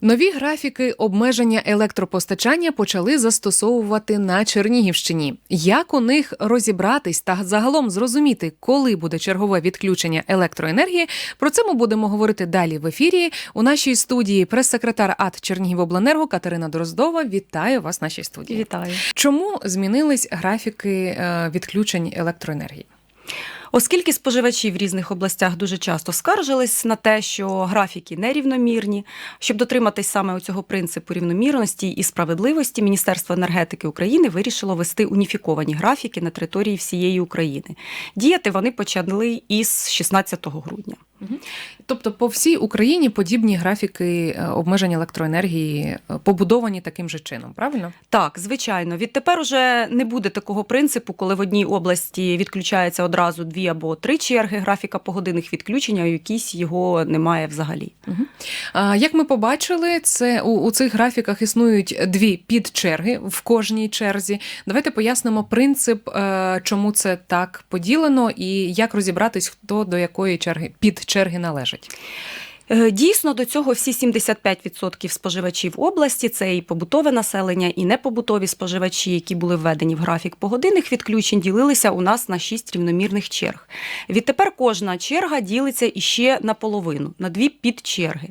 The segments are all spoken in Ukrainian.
Нові графіки обмеження електропостачання почали застосовувати на Чернігівщині. Як у них розібратись та загалом зрозуміти, коли буде чергове відключення електроенергії? Про це ми будемо говорити далі в ефірі. У нашій студії прес-секретар АТ Чернігівобленерго Катерина Дроздова. Вітаю вас в нашій студії. Вітаю. Чому змінились графіки е, відключень електроенергії? Оскільки споживачі в різних областях дуже часто скаржились на те, що графіки нерівномірні, щоб дотриматись саме цього принципу рівномірності і справедливості, Міністерство енергетики України вирішило вести уніфіковані графіки на території всієї України. Діяти вони почали із 16 грудня. Тобто, по всій Україні подібні графіки е, обмеження електроенергії е, побудовані таким же чином, правильно? Так, звичайно, відтепер уже не буде такого принципу, коли в одній області відключається одразу дві або три черги графіка погодинних відключень, а якійсь його немає взагалі. А, Як ми побачили, це у, у цих графіках існують дві підчерги в кожній черзі. Давайте пояснимо принцип, е, чому це так поділено, і як розібратись, хто до якої черги підчерги належить. Е, Дійсно, до цього всі 75% споживачів області це і побутове населення, і непобутові споживачі, які були введені в графік погодинних відключень, ділилися у нас на 6 рівномірних черг. Відтепер кожна черга ділиться іще наполовину, на дві підчерги.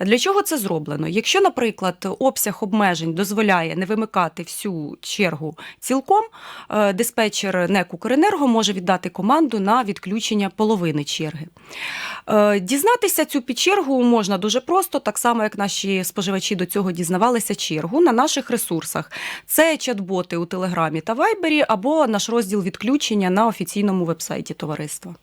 Для чого це зроблено? Якщо, наприклад, обсяг обмежень дозволяє не вимикати всю чергу цілком, е, диспетчер НЕК «Укренерго» може віддати команду на відключення половини черги. Е, Дізнатися цю підчергу можна дуже просто, так само як наші споживачі до цього дізнавалися чергу на наших ресурсах. Це чат-боти у Телеграмі та Вайбері або наш розділ відключення на офіційному вебсайті товариства.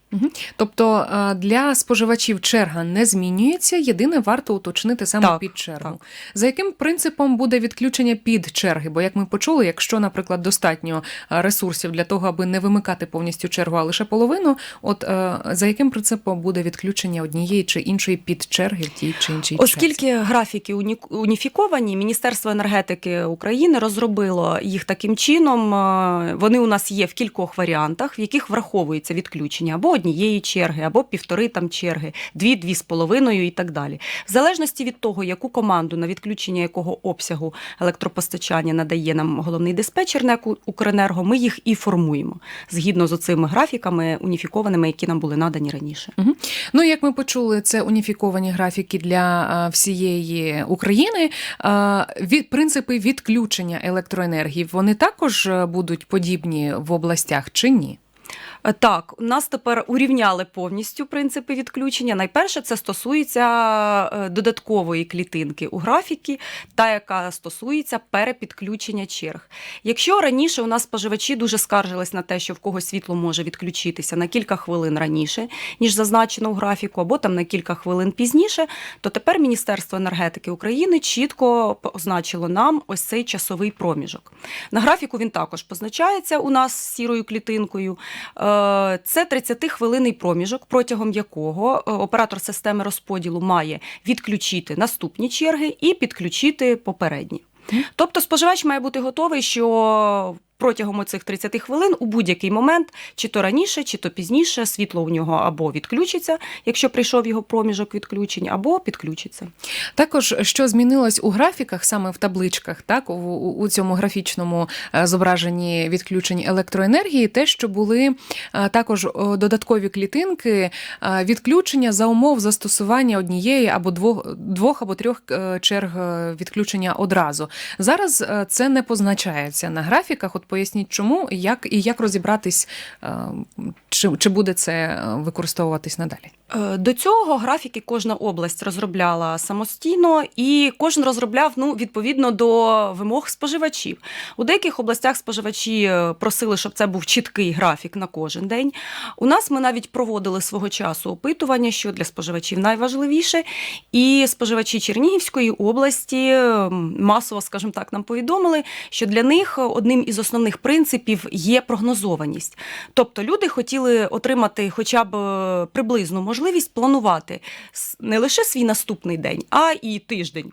Тобто е, для споживачів черга не змінюється. Єдине варто уточнити саме Так, під чергу. так. За яким принципом буде відключення під черги? Бо як ми почули, якщо, наприклад, достатньо е, ресурсів для того, аби не вимикати повністю чергу, а лише половину, от е, за яким принципом буде відключення однієї чи іншої підчерги в тій чи іншій черзі? Оскільки графіки уні- уніфіковані, Міністерство енергетики України розробило їх таким чином. Вони у нас є в кількох варіантах, в яких враховується відключення або однієї черги, або півтори там черги, дві, дві з половиною і так далі. В залежності від того, яку команду на відключення якого обсягу електропостачання надає нам головний диспетчер НЕК Укренерго, ми їх і формуємо згідно з оцими графіками уніфікованими, які нам були надані раніше. Ну, як ми почули, це уніфіковані графіки для всієї України. Від принципи відключення електроенергії вони також е, будуть подібні в областях чи ні? Е, Так, у нас тепер урівняли повністю принципи відключення. Найперше, це стосується е, додаткової клітинки у графіки, та яка стосується перепідключення черг. Якщо раніше у нас споживачі дуже скаржились на те, що в когось світло може відключитися на кілька хвилин раніше, ніж зазначено у графіку, або там на кілька хвилин пізніше, то тепер Міністерство енергетики України чітко позначило нам ось цей часовий проміжок. На графіку він також позначається у нас сірою клітинкою. Е, Це 30-хвилинний проміжок, протягом якого е, оператор системи розподілу має відключити наступні черги і підключити попередні. Тобто споживач має бути готовий, що протягом цих 30 хвилин у будь-який момент, чи то раніше, чи то пізніше, світло у нього або відключиться, якщо прийшов його проміжок відключень, або підключиться. Також що змінилось у графіках, саме в табличках, так у, у цьому графічному е, зображенні відключень електроенергії, те, що були е, також додаткові клітинки е, відключення за умов застосування однієї або двох двох або трьох черг відключення одразу. Зараз це не позначається на графіках. От поясніть, чому як і як розібратись, е, чи, чи буде це е, використовуватись надалі. Е, До цього графіки кожна область розробляла самостійно, і кожен розробляв ну, відповідно до вимог споживачів. У деяких областях споживачі е, просили, щоб це був чіткий графік на кожен день. У нас ми навіть проводили свого часу опитування, що для споживачів найважливіше. І споживачі Чернігівської області е, масово, скажімо так, нам повідомили, що для них одним із основних принципів є прогнозованість. Тобто люди хотіли отримати хоча б приблизну можливість планувати не лише свій наступний день, а і тиждень.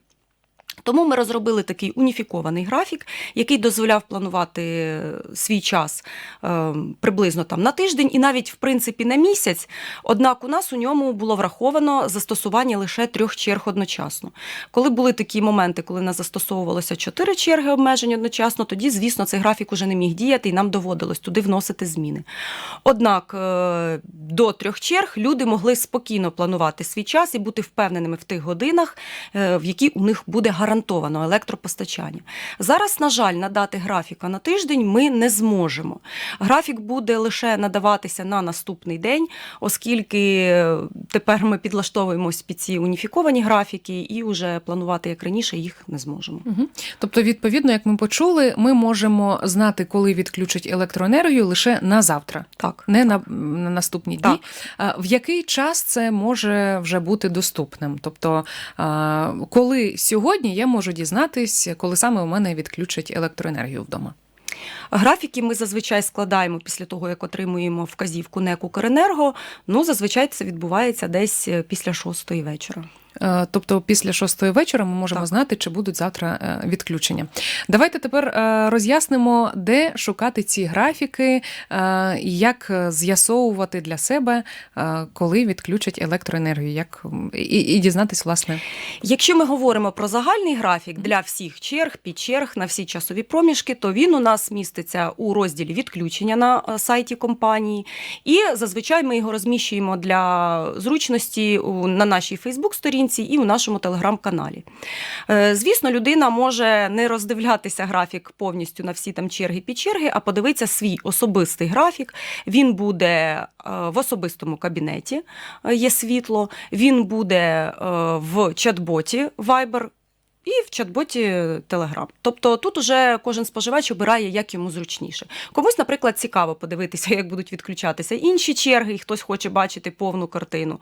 Тому ми розробили такий уніфікований графік, який дозволяв планувати свій час е, приблизно там на тиждень і навіть в принципі на місяць. Однак у нас у ньому було враховано застосування лише трьох черг одночасно. Коли були такі моменти, коли нас застосовувалося чотири черги обмежень одночасно, тоді, звісно, цей графік уже не міг діяти, і нам доводилось туди вносити зміни. Однак е, до трьох черг люди могли спокійно планувати свій час і бути впевненими в тих годинах, е, в які у них буде гарантовано електропостачання. Зараз, на жаль, надати графіка на тиждень ми не зможемо. Графік буде лише надаватися на наступний день, оскільки е, тепер ми підлаштовуємось під ці уніфіковані графіки і вже планувати як раніше їх не зможемо. Угу. Тобто, відповідно, як ми почули, ми можемо знати, коли відключать електроенергію лише на завтра, Так. не на, на наступні дні. Так. А В який час це може вже бути доступним? Тобто, а, коли сьогодні я можу дізнатись, коли саме у мене відключать електроенергію вдома? Графіки ми зазвичай складаємо після того, як отримуємо вказівку НЕК «Укренерго». Ну, зазвичай це відбувається десь після шостої вечора. Е, Тобто після шостої вечора ми можемо Так. знати, чи будуть завтра е, відключення. Давайте тепер е, роз'яснимо, де шукати ці графіки, як з'ясовувати для себе, коли відключать електроенергію, як і, і дізнатись, власне. Якщо ми говоримо про загальний графік для всіх черг, підчерг на всі часові проміжки, то він у нас міститься у розділі відключення на сайті компанії. І зазвичай ми його розміщуємо для зручності на нашій Фейсбук-сторінці і у нашому телеграм-каналі. Е, Звісно, людина може не роздивлятися графік повністю на всі там черги під черги, а подивитися свій особистий графік. Він буде е, в особистому кабінеті, е, є світло, він буде в чат-боті Viber. І в чат-боті Telegram. Тобто тут уже кожен споживач обирає, як йому зручніше. Комусь, наприклад, цікаво подивитися, як будуть відключатися інші черги, і хтось хоче бачити повну картину.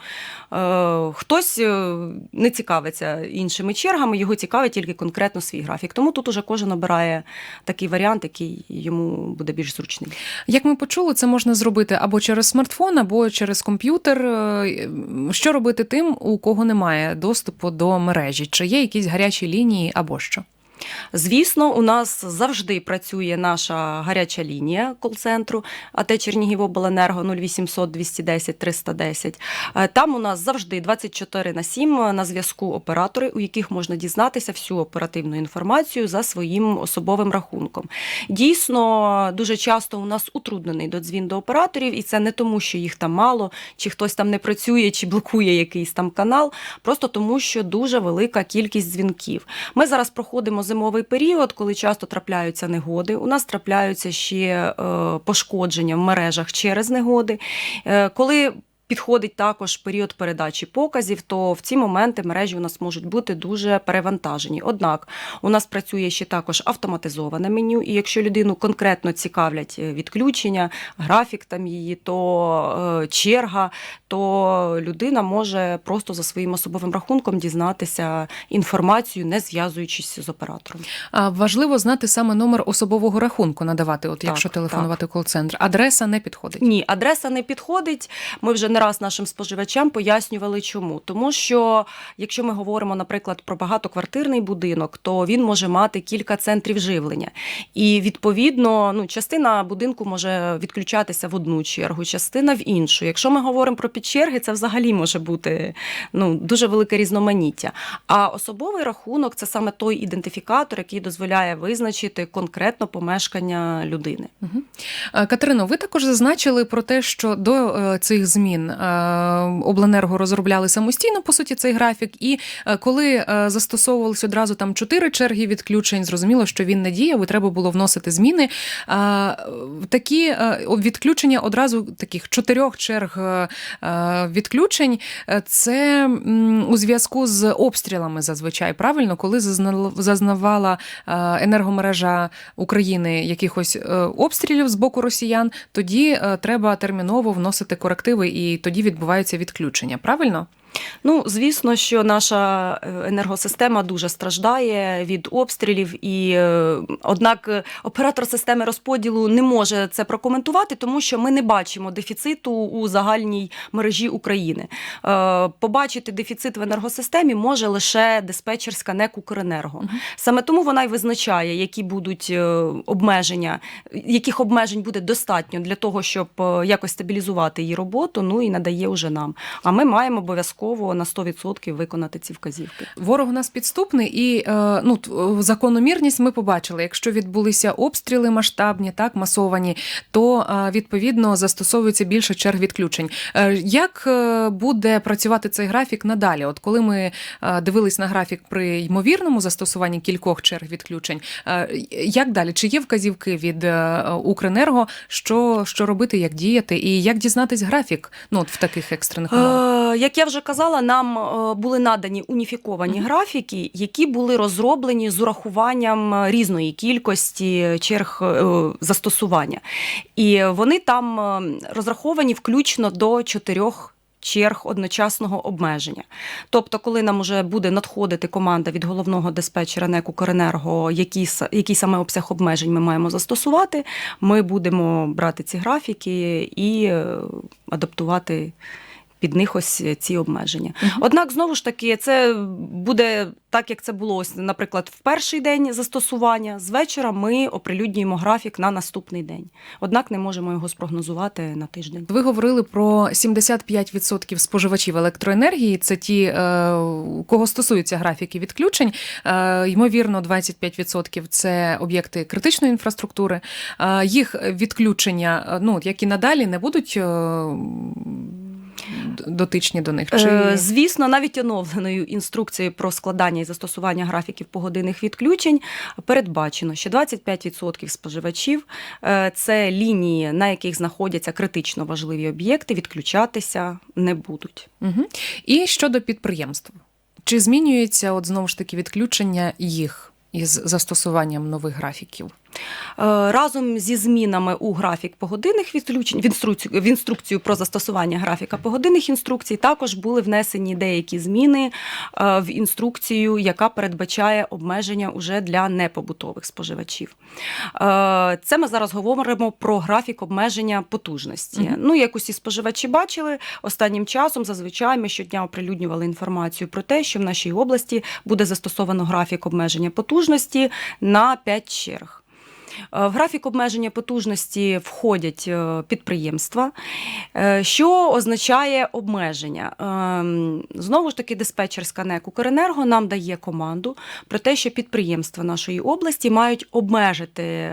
Е, хтось е, не цікавиться іншими чергами, його цікавить тільки конкретно свій графік. Тому тут уже кожен обирає такий варіант, який йому буде більш зручний. Як ми почули, це можна зробити або через смартфон, або через комп'ютер. Е, Що робити тим, у кого немає доступу до мережі? Чи є якісь гарячі лінії або що? Звісно, у нас завжди працює наша гаряча лінія кол-центру АТ Чернігівобленерго 0800 210 310. Е, Там у нас завжди 24 на 7 на зв'язку оператори, у яких можна дізнатися всю оперативну інформацію за своїм особовим рахунком. Дійсно, дуже часто у нас утруднений додзвін до операторів, і це не тому, що їх там мало, чи хтось там не працює, чи блокує якийсь там канал, просто тому, що дуже велика кількість дзвінків. Ми зараз проходимо зимовий період, коли часто трапляються негоди. У нас трапляються ще е, пошкодження в мережах через негоди. Е, коли Підходить також період передачі показів, то в ці моменти мережі у нас можуть бути дуже перевантажені. Однак у нас працює ще також автоматизоване меню, і якщо людину конкретно цікавлять е, відключення, графік там її, то е, черга, то людина може просто за своїм особовим рахунком дізнатися інформацію, не зв'язуючись з оператором. А важливо знати саме номер особового рахунку надавати, от Так, якщо телефонувати в кол-центр. Адреса не підходить. Ні, адреса не підходить. Ми вже не раз нашим споживачам пояснювали, чому. Тому що якщо ми говоримо, наприклад, про багатоквартирний будинок, то він може мати кілька центрів живлення. І відповідно, ну, частина будинку може відключатися в одну чергу, частина в іншу. Якщо ми говоримо про підчерги, це взагалі може бути ну, дуже велике різноманіття. А особовий рахунок це саме той ідентифікатор, який дозволяє визначити конкретно помешкання людини. Е, Катерино, ви також зазначили про те, що до е, цих змін е, обленерго розробляли самостійно по суті цей графік, і е, коли е, застосовувалися одразу там чотири черги відключень, зрозуміло, що він не діяв, і треба було вносити зміни. Такі відключення одразу таких чотирьох черг відключень, це у зв'язку з обстрілами зазвичай правильно, коли зазнавала енергомережа України якихось обстрілів з боку росіян, тоді треба терміново вносити корективи, і тоді відбуваються відключення. Правильно? Ну, звісно, що наша е, енергосистема дуже страждає від обстрілів, і е, однак е, оператор системи розподілу не може це прокоментувати, тому що ми не бачимо дефіциту у загальній мережі України. Побачити дефіцит в енергосистемі може лише диспетчерська НЕК «Укренерго». Саме тому вона й визначає, які будуть обмеження, яких обмежень буде достатньо для того, щоб якось стабілізувати її роботу. Ну і надає уже нам. А ми маємо обов'язково на 100% виконати ці вказівки. Ворог у нас підступний, і е, ну е, закономірність ми побачили. Якщо відбулися обстріли масштабні, так масовані, то е, відповідно застосовується більше черг відключень. Як буде працювати цей графік надалі? От коли ми дивились на графік при ймовірному застосуванні кількох черг відключень, як далі? Чи є вказівки від Укренерго, що, що робити, як діяти, і як дізнатись графік ну, от в таких екстрених умовах? Е, Як я вже казала, нам е, були надані уніфіковані графіки, які були розроблені з урахуванням е, різної кількості черг застосування. І вони там розраховані включно до чотирьох. Черг одночасного обмеження. Тобто, коли нам вже буде надходити команда від головного диспетчера НЕК «Укренерго», який, який саме обсяг обмежень ми маємо застосувати, ми будемо брати ці графіки і адаптувати під них ось ці обмеження. Мгм. Однак, знову ж таки, це буде так, як це було, ось, наприклад, в перший день застосування. З вечора ми оприлюднюємо графік на наступний день. Однак не можемо його спрогнозувати на тиждень. Ви говорили про 75% споживачів електроенергії. Це ті, е, кого стосуються графіки відключень. Е, Ймовірно, 25% це об'єкти критичної інфраструктури. Е, Їх відключення, е, ну як і надалі, не будуть е, дотичні до них. Чи Е, Звісно, навіть оновленою інструкцією про складання і застосування графіків погодинних відключень передбачено, що 25% споживачів е, це лінії, на яких знаходяться критично важливі об'єкти, відключатися не будуть. Угу. І щодо підприємств, чи змінюється от знову ж таки відключення їх із застосуванням нових графіків? Е, Разом зі змінами у графік погодинних відключень в інструкцію, в інструкцію про застосування графіка погодинних інструкцій також були внесені деякі зміни е, в інструкцію, яка передбачає обмеження уже для непобутових споживачів. Е, Це ми зараз говоримо про графік обмеження потужності. Мгм. Ну, як усі споживачі бачили, останнім часом зазвичай ми щодня оприлюднювали інформацію про те, що в нашій області буде застосовано графік обмеження потужності на 5 черг. Е, В графік обмеження потужності входять е, підприємства, е, що означає обмеження. Ем, Знову ж таки, диспетчерська НЕК «Укренерго» нам дає команду про те, що підприємства нашої області мають обмежити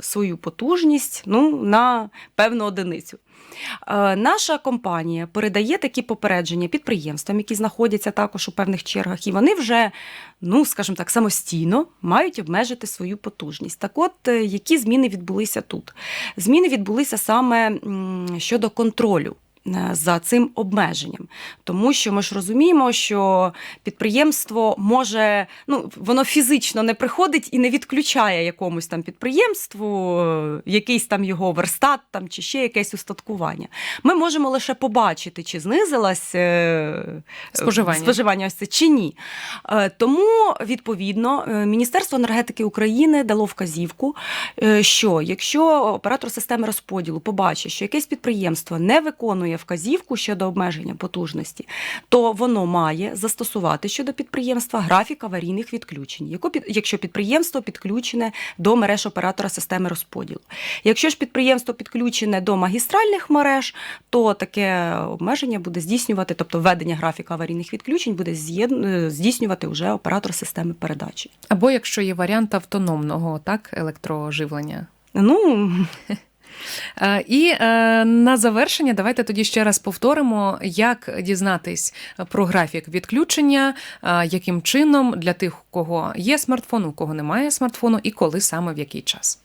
свою потужність ну, на певну одиницю. Е, Наша компанія передає такі попередження підприємствам, які знаходяться також у певних чергах, і вони вже, ну скажімо так, самостійно мають обмежити свою потужність. Так от, е, які зміни відбулися тут? Зміни відбулися саме щодо контролю. Е, За цим обмеженням, тому що ми ж розуміємо, що підприємство може, ну воно фізично не приходить і не відключає якомусь там підприємству, е, якийсь там його верстат там чи ще якесь устаткування. Ми можемо лише побачити, чи знизилось е, Споживання. споживання ось це чи ні. Тому, відповідно, Міністерство енергетики України дало вказівку, що якщо оператор системи розподілу побачить, що якесь підприємство не виконує вказівку щодо обмеження потужності, то воно має застосувати щодо підприємства графік аварійних відключень, якщо підприємство підключене до мереж оператора системи розподілу. Якщо ж підприємство підключене до магістральних мереж, то таке обмеження буде здійснювати, тобто введення графіка аварійних відключень буде е, здійснювати вже оператор системи передачі. Або якщо є варіант автономного так, електроживлення. Ну, І е, на завершення давайте тоді ще раз повторимо, як дізнатись про графік відключення, е, яким чином для тих, у кого є смартфон, у кого немає смартфону, і коли саме в який час.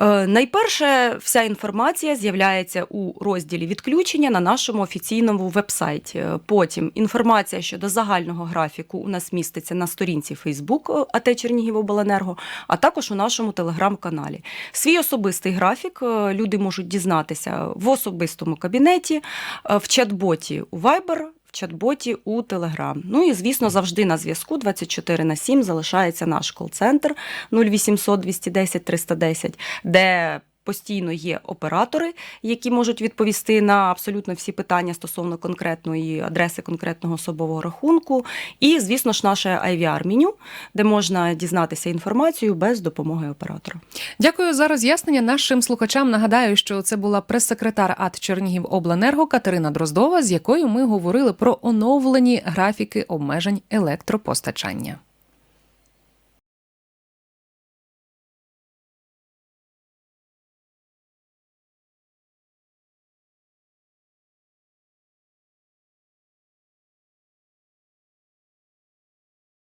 Е, Найперше, вся інформація з'являється у розділі відключення на нашому офіційному вебсайті. Е, Потім інформація щодо загального графіку у нас міститься на сторінці Facebook АТ Чернігівобленерго, а також у нашому телеграм-каналі. Свій особистий графік е, люди можуть дізнатися в особистому кабінеті, е, в чат-боті у Viber. В чат-боті у Телеграм. Ну і звісно, завжди на зв'язку 24 на 7 залишається наш кол-центр 0800 210 310, де постійно є оператори, які можуть відповісти на абсолютно всі питання стосовно конкретної адреси конкретного особового рахунку. І, звісно ж, наше IVR-меню, де можна дізнатися інформацію без допомоги оператора. Дякую за роз'яснення нашим слухачам. Нагадаю, що це була прес-секретар АТ Чернігівобленерго Катерина Дроздова, з якою ми говорили про оновлені графіки обмежень електропостачання.